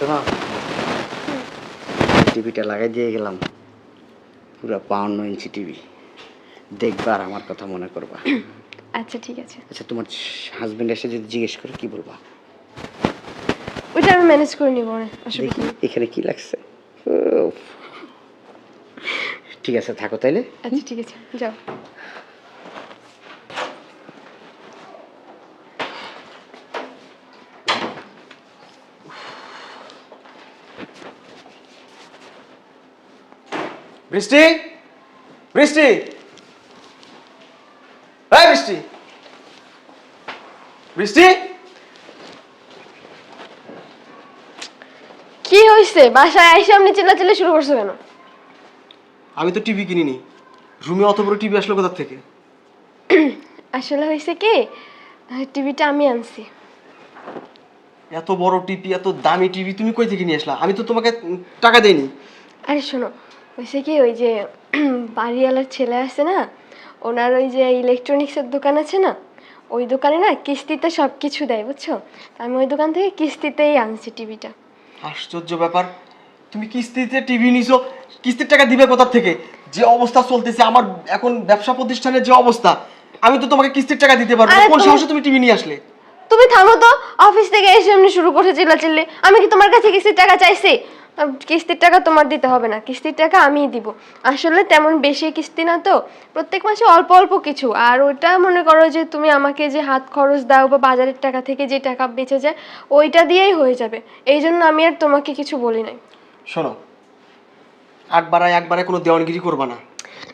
শোনো টিভিটা লাগাই দিয়ে গেলাম। পুরো বাউন্ন ইঞ্চি টিভি। দেখবার আমার কথা মনে করবা। আচ্ছা ঠিক আছে। আচ্ছা তোমার হাজবেন্ড এসে যদি জিজ্ঞেস করে কি বলবা? ওইটা আমি ম্যানেজ করে নিব দেখি এখানে কি লাগছে। ঠিক আছে থাকো তাইলে। আচ্ছা ঠিক আছে যাও। বৃষ্টি? বৃষ্টি? এই বৃষ্টি। বৃষ্টি? কি হয়েছে বাসায় এসে আপনি চিল্লাচিল্লি শুরু করছ কেন? আমি তো টিভি কিনিনি। রুমে অত বড় টিভি আসলো কোথা থেকে? আসলে হয়েছে কি টিভিটা আমি আনছি। এত বড় টিভি এত দামি টিভি তুমি কই থেকে নিয়ে আসলা? আমি তো তোমাকে টাকা দেইনি। আরে শোনো হয়েছে কি ওই যে বাড়িওয়ালার ছেলে আছে না ওনার ওই যে ইলেকট্রনিক্সের দোকান আছে না ওই দোকানে না কিস্তিতে সব কিছু দেয় বুঝছ? আমি ওই দোকান থেকে কিস্তিতেই আনছি টিভিটা। আশ্চর্য ব্যাপার। তুমি কিস্তিতে টিভি নিছো কিস্তির টাকা দিবে কোথা থেকে? যে অবস্থা চলতেছে আমার এখন ব্যবসা প্রতিষ্ঠানের যে অবস্থা আমি তো তোমাকে কিস্তির টাকা দিতে পারব না। কোন সাহসে তুমি টিভি নিয়ে আসলে? তুমি থামো তো অফিস থেকে এসে এমনি শুরু করছে চিল্লাচিল্লি। আমি কি তোমার কাছে কিস্তির টাকা চাইছি? কিস্তির টাকা তোমার দিতে হবে না, কিস্তির টাকা আমিই দিব। আসলে তেমন বেশি কিস্তি না তো, প্রত্যেক মাসে অল্প অল্প কিছু। আর ওটা মনে করো যে তুমি আমাকে যে হাত খরচ দাও বা বাজারের টাকা থেকে যে টাকা বেঁচে যায়, ওইটা দিয়েই হয়ে যাবে। এই জন্য আমি আর তোমাকে কিছু বলি নাই। শোনো আটবারায় একবারে কোনো দেওয়ানগিরি করবা না।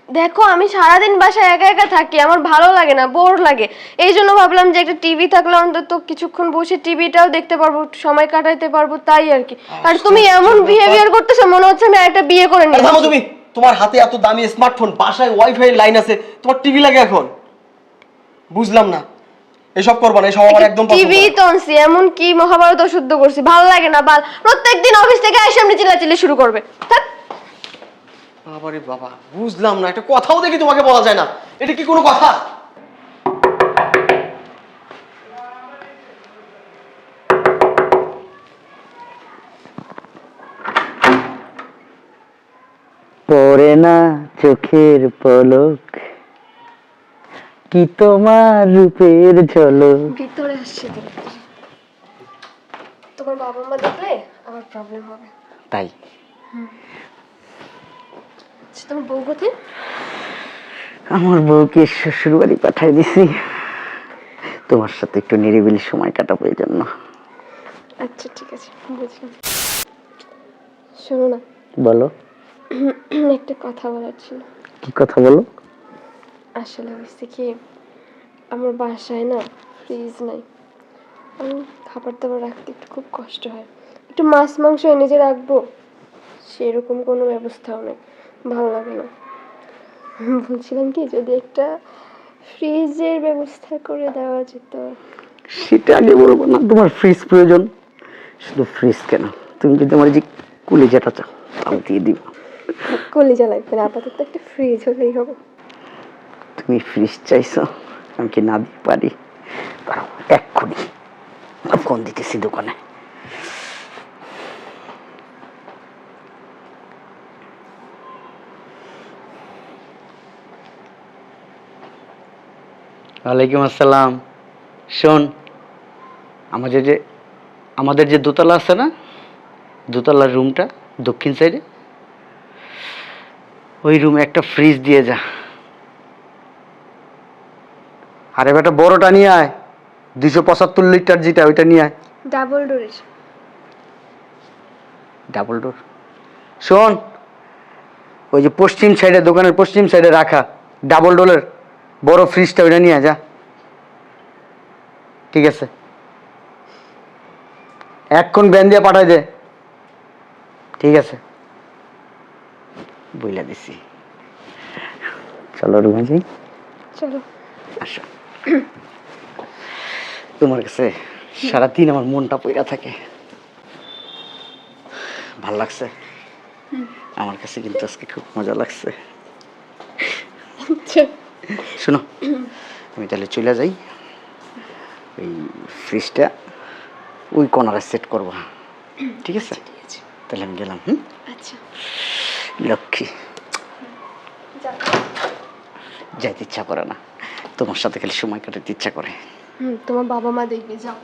দেখো আমি সারাদিন বাসায় একা একা থাকি আমার ভালো লাগে না বোর লাগে। এই জন্য ভাবলাম যে একটা টিভি থাকলে অন্তত কিছুক্ষণ বসে টিভিটাও দেখতে পারব সময় কাটাইতে পারব তাই আর কি। আর তুমি এমন বিহেভিয়ার করতেছো মনে হচ্ছে আমি একটা বিয়ে করে নিই থামো তুমি তোমার হাতে এত দামি স্মার্টফোন বাসায় ওয়াইফাই লাইন আছে তোমার টিভি লাগে এখন? বুঝলাম না এসব করবা না এসব আমার একদম টিভি। তো আনছি এমন কি মহাভারত অশুদ্ধ করছি ভালো লাগে না বাল প্রত্যেকদিন অফিস থেকে এসে এমনি চিল্লাচিল্লি শুরু করবে। থাক। বাবারে বাবা বুঝলাম না একটা কথাও দেখি তোমাকে বলা যায় না। এটা কি কোনো কথা? পড়ে না চোখের পলক কি তোমার রূপের ঝলক? ভিতরে আসছে। তোমার বাবা মা দেখলে আমার প্রবলেম হবে। তাই? তোমার বউ কোথায়? আমার বউকে শ্বশুর বাড়ি পাঠাই দিছি। তোমার সাথে একটু নিরিবিলি সময় কাটাবো এই জন্য। আচ্ছা ঠিক আছে বুঝলাম। শোনো না। বলো। একটা কথা বলার ছিল। কি কথা বলো? আসলে হয়েছে কি আমার বাসায় না ফ্রিজ নাই। আমি খাবার দাবার রাখতে একটু খুব কষ্ট হয়। একটু মাছ মাংস এনে যে রাখব সেরকম কোনো ব্যবস্থাও নেই। ভালো লাগে না। বলছিলাম কি যদি একটা ফ্রিজের ব্যবস্থা করে দেওয়া যেত। সেটা আগে বলব না তোমার ফ্রিজ প্রয়োজন। শুধু ফ্রিজ কেন। তুমি যদি আমার যে কুলিজাটা চাও তাও দিয়ে দিব। কলিজা লাগবে না আপাতত একটা ফ্রিজ হলেই হবে। তুমি ফ্রিজ চাইছো আমি কি না দিতে পারি? এক্ষুনি। ফোন দিতেছি দোকানে। ওয়ালাইকুম আসসালাম। শোন আমাদের যে আমাদের যে দোতলা আছে না দোতলার রুমটা দক্ষিণ সাইডে ওই রুমে একটা ফ্রিজ দিয়ে যা। আরে বেটা বড়টা নিয়ে আয়। দুশো পঁচাত্তর লিটার যেটা ওইটা নিয়ে আয়। ডাবল ডোরের ডাবল ডোর শোন ওই যে পশ্চিম সাইডে দোকানের পশ্চিম সাইডে রাখা। ডাবল ডোরের বড় ফ্রিজটা ওইটা নিয়ে যা। ঠিক আছে। এক্ষণ ব্যান দিয়ে পাঠাই দে। ঠিক আছে। বইলা দিছি। চলো রুমে যাই চলো। আসো। তোমার কাছে সারাদিন আমার মনটা পইরা থাকে। ভালো লাগছে? আমার কাছে কিন্তু আজকে খুব মজা লাগছে। আচ্ছা। শোনো আমি তাহলে চলে যাই। ওই ফ্রিজটা ওই কর্নারে সেট করব। ঠিক আছে? তাহলে আমি গেলাম হুম? আচ্ছা। লক্ষ্মী। যাইতে ইচ্ছা করে না। তোমার সাথে খালি সময় কাটাতে ইচ্ছা করে। হুম তোমার বাবা মা দেখবে যাও।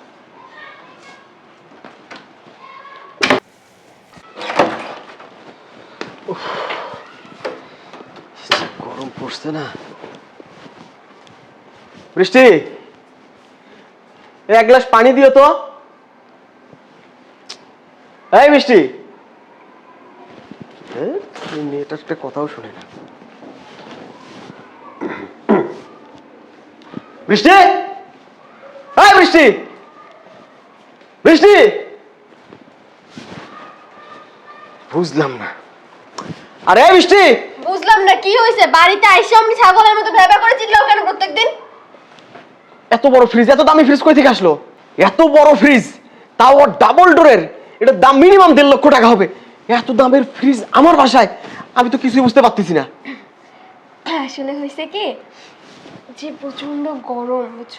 গরম পড়ছে না। বৃষ্টি! এই এক গ্লাস পানি দিও তো। এই এই মেয়েটার একটা কথাও শুনে না বৃষ্টি এই বৃষ্টি বৃষ্টি বুঝলাম না। আরে এই বৃষ্টি বুঝলাম না কি হয়েছে? বাড়িতে আইসে আমি ছাগলের মতো ভেবা করে চিল্লাও কেন প্রত্যেকদিন? এত বড় ফ্রিজ এত দামি ফ্রিজ কই থেকে আসলো? এত বড় ফ্রিজ তাও ডাবল ডোরের এটার দাম মিনিমাম দেড় লক্ষ টাকা হবে। এত দামের ফ্রিজ আমার বাসায়, আমি তো কিছুই বুঝতে পারতেছি না। আসলে হয়েছে কি, যে প্রচণ্ড গরম, বুঝছ?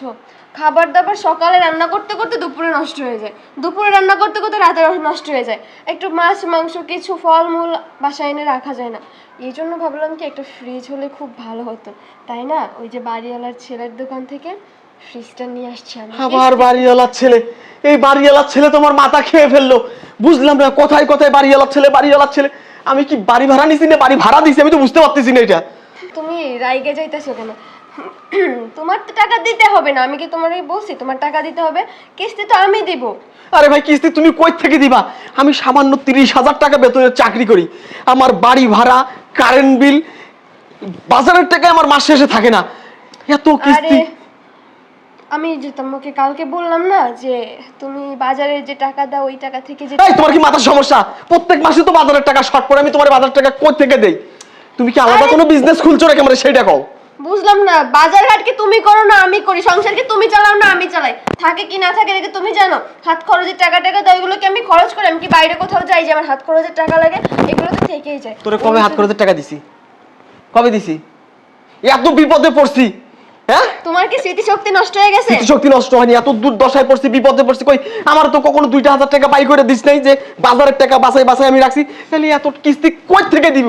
খাবার দাবার সকালে রান্না করতে করতে দুপুরে নষ্ট হয়ে যায়। দুপুরে রান্না করতে করতে রাতে নষ্ট হয়ে যায়। একটু মাছ, মাংস, কিছু ফলমূল বাসায় এনে রাখা যায় না। এই জন্য ভাবলাম কি একটা ফ্রিজ হলে খুব ভালো হতো। তাই না? ওই যে বাড়িওয়ালার ছেলের দোকান থেকে ফ্রিজটা নিয়ে আসছি আমি। আবার বাড়িওয়ালার ছেলে। এই বাড়িওয়ালার ছেলে তোমার মাথা খেয়ে ফেলল। বুঝলাম না কোথায় কোথায় বাড়িওয়ালার ছেলে বাড়িওয়ালার ছেলে। আমি কি বাড়ি ভাড়া নিছি না বাড়ি ভাড়া দিছি? আমি তো বুঝতে পারতেছি না এটা। তুমি রাইগে যাইতেছো কেন? তোমার তো টাকা দিতে হবে না আমি কি বলছি? তোমার টাকা দিতে হবে কিস্তি তো আমি দিব। আরে ভাই কিস্তি তুমি কই থেকে দিবা? আমি সামান্য তিরিশ হাজার টাকা বেতনের চাকরি করি। আমার বাড়ি ভাড়া কারেন্ট বিল বাজারের টাকা আমার মাস শেষে থাকে না। এত কিস্তি আমি যে তোমাকে কালকে বললাম না যে তুমি বাজারে যে টাকা দাও ওই টাকা থেকে যে এই তোমার কি মাথার সমস্যা? প্রত্যেক মাসে তো বাজারের টাকা শর্ট পড়ে আমি তোমার বাজার টাকা কই থেকে দেই? তুমি কি আলাদা কোনো বিজনেস খুলছো নাকি আমরা সেটা কও? বুঝলাম না বাজার হাট কি তুমি করো না আমি করি? সংসার কি তুমি চালাও না আমি চালাই? থাকে কি না থাকে এটা কি তুমি জানো? হাত খরচের টাকা টাকা দাও এগুলো কি আমি খরচ করি? আমি কি বাইরে কোথাও যাই যে আমার হাত খরচের টাকা লাগে? এগুলো তো থেকেই যায়। তোরে কবে হাত খরচের টাকা দিছি? কবে দিছি? এত বিপদে পড়ছি। হ্যাঁ? তোমার কি স্মৃতিশক্তি নষ্ট হয়ে গেছে? শক্তি নষ্ট হয়নি এত দুর্দশায় পড়ছি বিপদে পড়ছি কই? আমার তো কখনো দুইটা হাজার টাকা বাই করে দিস নাই যে বাজারের টাকা বাসায় বাসায় আমি রাখছি। তাহলে এত কিস্তি কই থেকে দিব?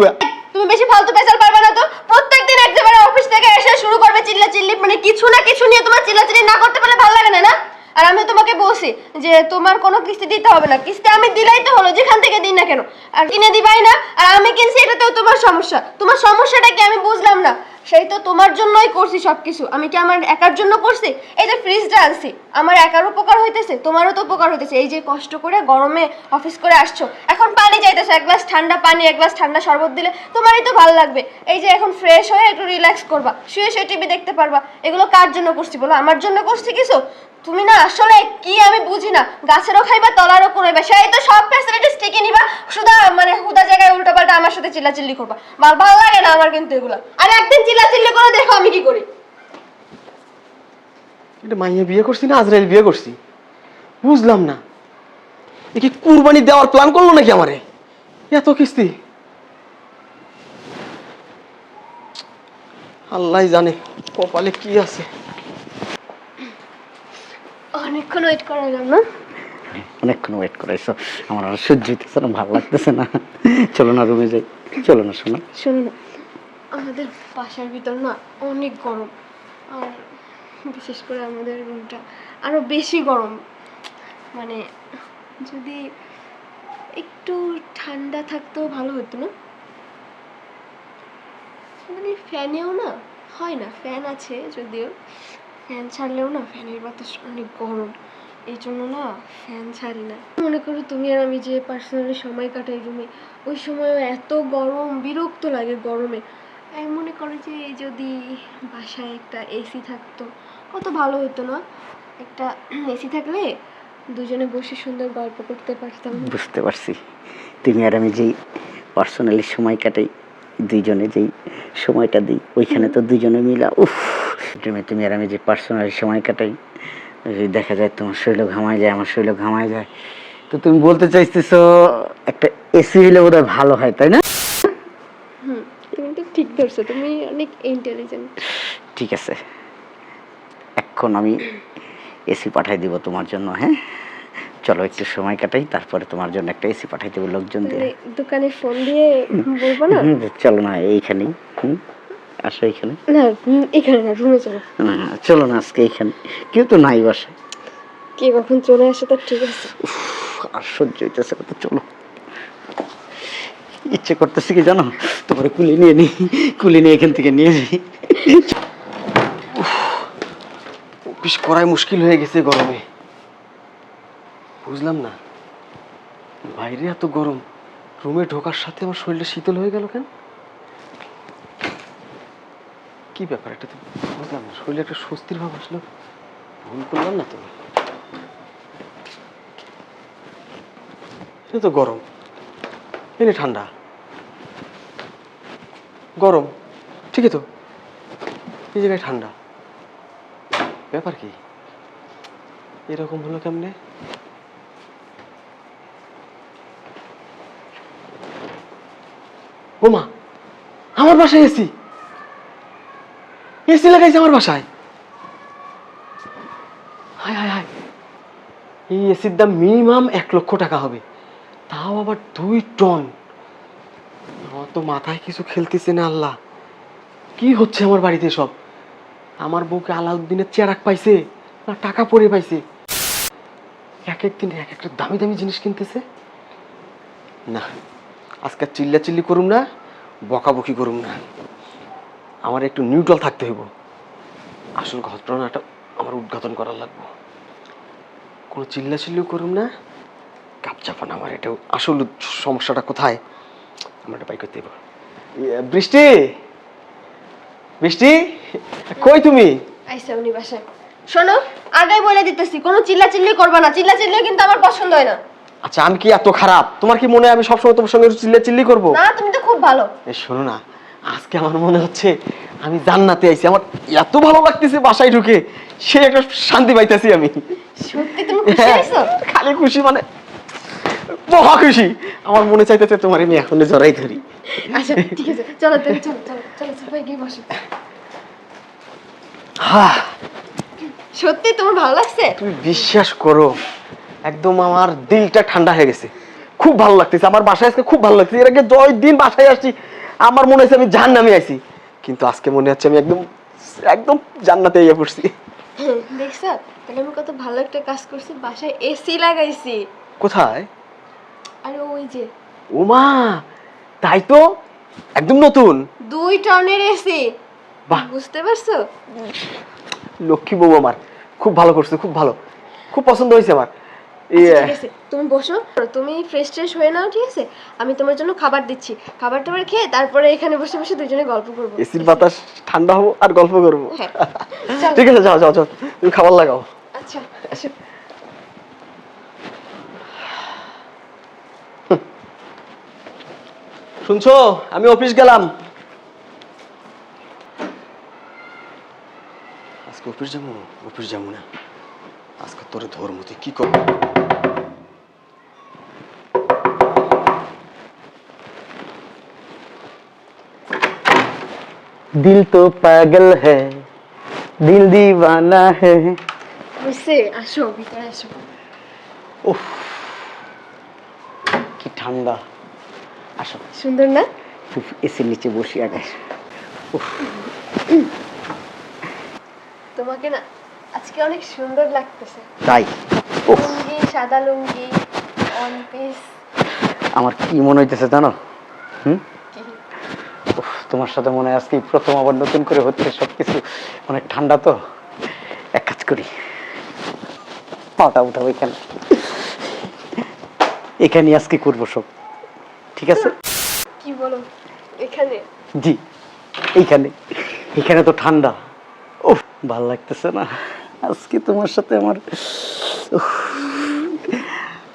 তুমি বেশি ফালতু পেশাল পারবে না তো? প্রত্যেকদিন একেবারে অফিস থেকে এসে শুরু করবে চিল্লা চিল্লি মানে কিছু না কিছু নিয়ে তোমার চিল্লা চিল্লি না করতে পারলে ভালো লাগে না না? আর আমি তোমাকে বলছি যে তোমার কোনো কিস্তি দিতে হবে না। কিস্তি আমি দিলাই তো হলো, যেখান থেকে দিন না কেন। আর কিনে দিবাই না, আর আমি কিনছি, এটাতেও তোমার সমস্যা। তোমার সমস্যাটা কি আমি বুঝলাম না। সেই তো তোমার জন্যই করছি সবকিছু। আমি কি আমার একার জন্য করছি? এই যে ফ্রিজটা আনছি, আমার একার উপকার হইতেছে, তোমারও তো উপকার হইতেছে। এই যে কষ্ট করে গরমে অফিস করে আসছো, এখন পানি চাইতেছে, এক গ্লাস ঠান্ডা পানি, এক গ্লাস ঠান্ডা শরবত দিলে তোমারই তো ভালো লাগবে। এই যে এখন ফ্রেশ হয়ে একটু রিল্যাক্স করবা, শুয়ে শুয়ে টিভি দেখতে পারবা। এগুলো কার জন্য করছি বলো? আমার জন্য করছি কিছু? তুমি না আসলে কি আমি বুঝি না? গাছেরও খাইবা, তলারও করবে সেই তো সব ফ্যাসিলিটিস ঠিকই নিবা। শুধু মানে হুদা জায়গায় উল্টো পাল্টা আমার সাথে চিল্লাচিল্লি করবা। ভালো ভালো লাগে না আমার কিন্তু এগুলো। আর একদিন চিল্লাচিল্লি করে দেখো আমি কি করি। এটা মাইয়া বিয়ে করছি না, আজরাইল বিয়ে করছি? বুঝলাম না। এ কি কুরবানি দেওয়ার প্ল্যান করল নাকি আমারে? এত কিস্তি। আল্লাহ জানে কপালে কি আছে। অনেকক্ষণ ওয়েট করা গেল না অনেকক্ষণ ওয়েট করাইছো। আমার আর সহ্য হইতেছে না ভালো লাগতেছে না। চলো না রুমে যাই। চলো না শোনা। শোনো না আমাদের বাসার ভিতর না অনেক গরম। আর বিশেষ করে আমাদের রুমটা আরও বেশি গরম। মানে যদি একটু ঠান্ডা থাকতেও ভালো হতো না। মানে ফ্যানেও না হয় না ফ্যান আছে যদিও। ফ্যান ছাড়লেও না ফ্যানের বাতাস অনেক গরম। এই জন্য না ফ্যান ছাড়ি না। মনে করো তুমি আর আমি যে পার্সোনালি সময় কাটাই রুমে ওই সময়ও এত গরম, বিরক্ত লাগে গরমে। আমি মনে করো যে যদি বাসায় একটা এসি থাকতো, কত ভালো হতো না? একটা এসি থাকলে দুজনে বসে সুন্দর গল্প করতে পারতাম। বুঝতে পারছি। তুমি আর আমি যেই পার্সোনালি সময় কাটাই, দুইজনে যেই সময়টা দিই, ওইখানে তো দুজনে মিলা, উফ। তুমি তুমি আর আমি যে পার্সোনালি সময় কাটাই যদি দেখা যায় তোমার শরীর ঘামায় যায় আমার শরীর ঘামায় যায়। তো তুমি বলতে চাইতেছো একটা এসি হলে বোধহয় ভালো হয় তাই না? তুমি তো ঠিক ধরছো তুমি অনেক ইন্টেলিজেন্ট ঠিক আছে। এখন আমি এসি পাঠাই দিব তোমার জন্য হ্যাঁ? চলো একটু সময় কাটাই তারপরে তোমার জন্য একটা এসি পাঠাই দেবো লোকজন দিয়ে। দোকানে ফোন দিয়ে বলব না? চলো না এইখানেই হুম? আসো এইখানে না এখানে না রুমে চলো। না চলো না আজকে এইখানে কেউ তো নাই বাসায়। কে কখন চলে আসে তার ঠিক আছে। আর সহ্য হইতেছে তো চলো। ইচ্ছে করতেছে কি জানো? তোমার কুলি নিয়ে নি কুলি নিয়ে এখান থেকে নিয়ে যাই। অফিস করাই মুশকিল হয়ে গেছে গরমে। বুঝলাম না। বাইরে এত গরম রুমে ঢোকার সাথে আমার শরীরটা শীতল হয়ে গেল কেন? কি ব্যাপার এটা তো বুঝলাম না, শরীরে একটা স্বস্তির ভাব আসলো। ভুল করলাম না তো এটা তো গরম। এনে ঠান্ডা। গরম, ঠিকই তো। এই জায়গায় ঠান্ডা। ব্যাপার কি? এরকম হলো কেমনে? ওমা, আমার বাসায় এসি। এসি লাগাইছে আমার বাসায়। হায় হায় হায়। এই এসির দাম মিনিমাম এক লক্ষ টাকা হবে। তাও আবার দুই টন। আমার তো মাথায় কিছু খেলতেছে না আল্লাহ। কি হচ্ছে আমার বাড়িতে সব? আমার বউকে আলাউদ্দিনের চেরাক পাইছে না টাকা পরে পাইছে? এক এক দিন এক একটা দামি দামি জিনিস কিনতেছে? না, আজকে চিল্লা চিল্লি করুম না, বকাবকি করুম না। আমার একটু নিউট্রাল থাকতে হইব। আসল ঘটনাটা আমার উদ্ঘাটন করার লাগবে। কোনো চিল্লা চিল্লিও করুম না। কাপচাপান আমার এটা আসল সমস্যাটা কোথায়? আমার এটা পাই করতে হইব। বৃষ্টি! বৃষ্টি! কই তুমি? আইসা উনি বাসায়। শোনো আগেই বলে দিতেছি কোনো চিল্লা চিল্লি করবে না। চিল্লা চিল্লি কিন্তু আমার পছন্দ হয় না। আচ্ছা আমি কি এত খারাপ? তোমার কি মনে হয় আমি সবসময় তোমার সঙ্গে চিল্লা চিল্লি করব? না তুমি তো খুব ভালো। এই শোনো না আজকে আমার মনে হচ্ছে আমি জান্নাতে আইছি। আমার এত ভালো লাগতেছে বাসায় ঢুকে সে একটা শান্তি পাইতেছি আমি। সত্যি তুমি খুশি হ্যাঁ, খালি খুশি মানে মহা খুশি। আমার মনে চাইতেছে তোমার আমি এখন জড়াই ধরি। আচ্ছা ঠিক আছে চলো তুমি চলো চলো চলো সবাই গিয়ে বসো। হা সত্যি তোমার ভালো লাগছে? তুমি বিশ্বাস করো একদম আমার দিলটা ঠান্ডা হয়ে গেছে। খুব ভালো লাগতেছে আমার বাসায় আজকে খুব ভালো লাগছে এর আগে দশ দিন বাসায় আসছি আমার মনে হচ্ছে আমি জান নামে আছি কিন্তু আজকে মনে হচ্ছে আমি একদম একদম জান্নাতে ইয়ে পড়ছি। দেখছ? তাহলে আমি কত ভালো একটা কাজ করছি বাসায় এসি লাগাইছি। কোথায়? আর ওই যে। ওমা তাই তো? একদম নতুন? দুই টনের এসি। বাহ। বুঝতে পারছ? লক্ষ্মী বউ আমার খুব ভালো করছে খুব ভালো। খুব পছন্দ হয়েছে আমার। ঠিক আছে তুমি বসো তুমি ফ্রেশ ট্রেশ হয়ে নাও ঠিক আছে? আমি তোমার জন্য খাবার দিচ্ছি। খাবার টাবার খেয়ে তারপরে এখানে বসে বসে দুজনে গল্প করব। এসির বাতাস ঠান্ডা হব আর গল্প করব। হ্যাঁ। ঠিক আছে যাও যাও যাও তুমি খাবার লাগাও। আচ্ছা শুনছো? আমি অফিস গেলাম। আজকে অফিস যাব? অফিস যাব না। আজকে তোরে ধর্ম তুই কি কর দিল তো পাগল है দিল দিওয়ানা है। বুঝছে আসো ভিতরে আসো কি ঠান্ডা আসো সুন্দর না এসির নিচে বসি আগে তোমাকে না আজকে অনেক সুন্দর লাগতেছে। তাই? উফ। লুঙ্গি সাদা লুঙ্গি অন পিস আমার কি মনে হইতেছে জানো? হুম? উফ, তোমার সাথে মনে হয় আজকে প্রথম আবার নতুন করে হচ্ছে সবকিছু। অনেক ঠান্ডা তো। এক কাজ করি। পাটা উঠাবো এখানে। এখানে আজকে করব সব। ঠিক আছে? কি বলো? এখানে? জি। এইখানে। এখানে তো ঠান্ডা। উফ ভালো লাগতেছে না। আজকে তোমার সাথে আমার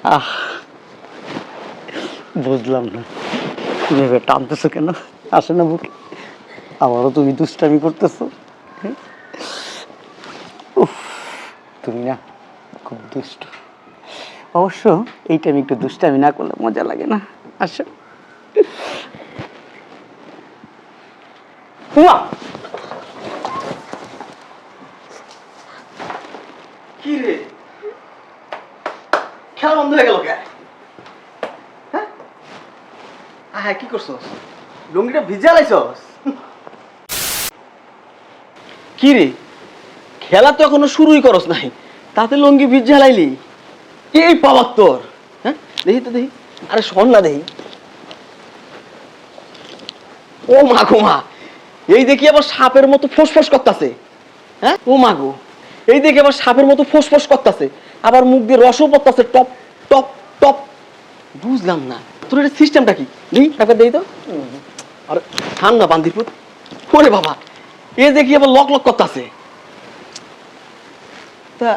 আহ। বুঝলাম না। তুমি এবার টানতেছো কেন? আসে না বুকে আবারও তুমি দুষ্টামি করতেছো। তুমি না খুব দুষ্ট। অবশ্য এই টাইমে একটু দুষ্টামি না করলে মজা লাগে না। আসো। খেলা বন্ধ হয়ে গেল কে? হ্যাঁ? হ্যাঁ কি করছস? লুঙ্গিটা ভিজা লাইছস কি রে? খেলা তো এখনও শুরুই করস নাই। তাতে লুঙ্গি ভিজা লাইলি? এই পাওয়ার তোর। হ্যাঁ? দেখি তো, দেখি। আরে শোন না, দেখি। ও মা গো মা। এই দেখি আবার সাপের মতো ফোসফোস করতেছে। হ্যাঁ? ও মা গো। এই দেখি আবার সাপের মতো ফোসফোস করতেছে। আবার মুখ দিয়ে রসও পড়তেছে। টপ টপ টপ। বুঝলাম না। তোর এটা সিস্টেমটা কি? নেই একবার দেই তো। আর থাম না বান্দিপুর। ওরে বাবা এ দেখি আবার লক লক করতেছে। তা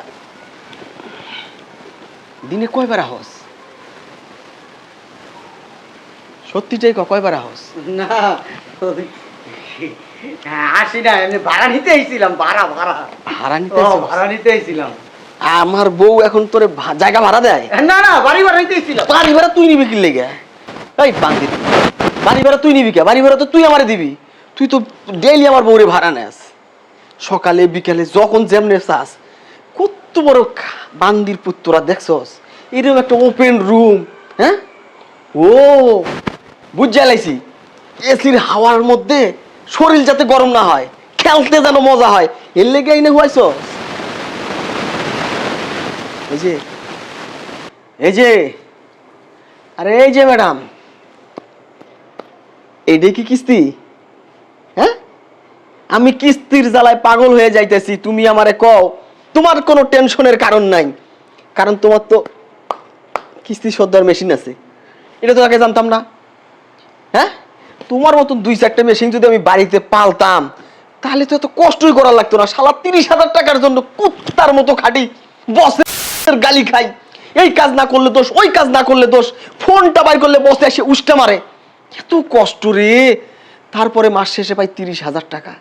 দিনে কয়বার আহস? সত্যিটাই কয়বার আহস? না আসি না এমনি ভাড়া নিতে ভাড়া ভাড়া। ভাড়া নিতে ভাড়া নিতে আমার বউ এখন তোরে জায়গা ভাড়া দেয়? না না বাড়ি ভাড়া নিতে এসেছিলাম। বাড়ি ভাড়া তুই নিবি কি লেগে? এই বান্দি বাড়ি ভাড়া তুই নিবি কে? বাড়ি ভাড়া তো তুই আমারে দিবি। তুই তো ডেইলি আমার বউরে ভাড়া নেস। সকালে, বিকালে, যখন যেমনে চাস। কত বড় বান্দির পুত্তরা, দেখছস? এরকম একটা ওপেন রুম হ্যাঁ? ও বুঝা লাইছি। এসির হাওয়ার মধ্যে শরীর যাতে গরম না হয়, খেলতে যেন মজা হয়, এর লেগে এনে হুয়াইছস? এই যে এই যে, আরে এই যে ম্যাডাম। এইটাই কি কিস্তি? হ্যাঁ? আমি কিস্তির জ্বালায় পাগল হয়ে যাইতেছি, তুমি আমারে কও, তোমার কোনো টেনশনের কারণ নাই। কারণ তোমার তো কিস্তি সদ্দার মেশিন আছে। এটা তো আগে জানতাম না। হ্যাঁ? তোমার মতন দুই চারটা মেশিন যদি আমি বাড়িতে পালতাম, তাহলে তো এত কষ্টই করার লাগতো না। সালা তিরিশ হাজার টাকার জন্য কুত্তার মতো খাটি বসের গালি খাই। এই কাজ না করলে দোষ, ওই কাজ না করলে দোষ। ফোনটা বাই করলে বসে এসে উষ্টা মারে। এত কষ্ট রে। তারপরে মাস শেষে পাই তিরিশ হাজার টাকা।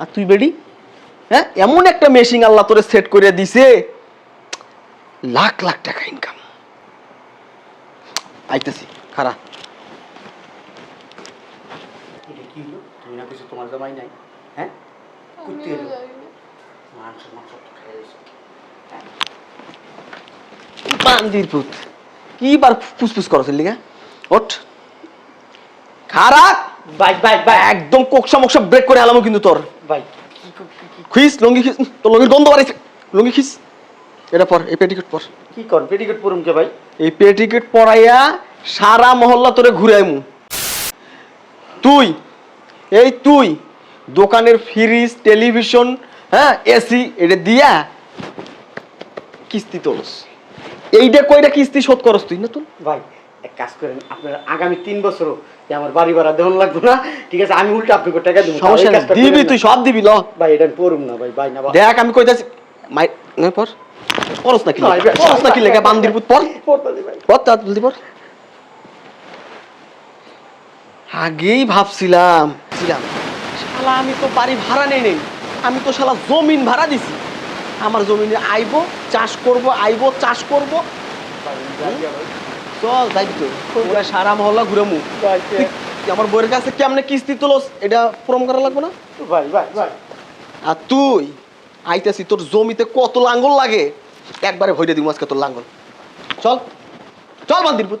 আর তুই বেডি? হ্যাঁ এমন একটা মেশিন আল্লাহ তোরে সেট করে দিছে। লাখ লাখ টাকা ইনকাম আইতেছি খারাপ এটা কি হলো? তুমি না কিছু তোমার জামাই নাই? হ্যাঁ? করতে এলো মাংস মাংস তো খেয়ে এসো। বান্দির পুত। কি বার ফুসফুস করছেন লিগা ওঠ। খারাপ? Bye bye bye. একদম কোকসা মোকসা ব্রেক করে আলামো কিন্তু তোর। কি- খিস লঙ্গি খিস তোর লঙ্গির গন্ধ বাড়াইছে। লঙ্গি খিস। এটা পর এই পেটিকেট পর। কি কর পেটিকেট পরুম কে ভাই? এই পেটিকেট পরাইয়া সারা মহল্লা তোরে ঘুরাইমু তুই এই তুই দোকানের ফ্রিজ টেলিভিশন হ্যাঁ এসি এটা দিয়া কিস্তি তোলস। এইটা কইরা কিস্তি শোধ করস তুই না তুই ভাই এক কাজ করেন আপনার আগামী তিন বছরও যে আমার বাড়ি ভাড়া দেওয়ান লাগবে না ঠিক আছে আমি উল্টো আপনাকে টাকা দেবো সমস্যা নেই দিবি তুই সব দিবি ল। ভাই এটা পড়ুম না ভাই ভাই না দেখ আমি কইতাছি মাই নে পর করস না কি ভাই, না কি লেখা বান্দির পুত পর পর তা জলদি পর আগেই ভাবছিলাম ছিলাম শালা আমি তো বাড়ি ভাড়া নেই নেই আমি তো শালা জমিন ভাড়া দিছি। আমার জমিনে আইবো চাষ করব আইবো চাষ করব। চল যাই তো। পুরা সারা মহল্লা ঘুরে মু আমার বইয়ের কাছে কেমনে কিস্তি তুলস? এটা প্রম করা লাগবে না? ভাই ভাই ভাই। আর তুই আইতাছি তোর জমিতে কত লাঙ্গল লাগে? একবারে ভইরে দিব আজকে তোর লাঙ্গল। চল চল বান্দির পুত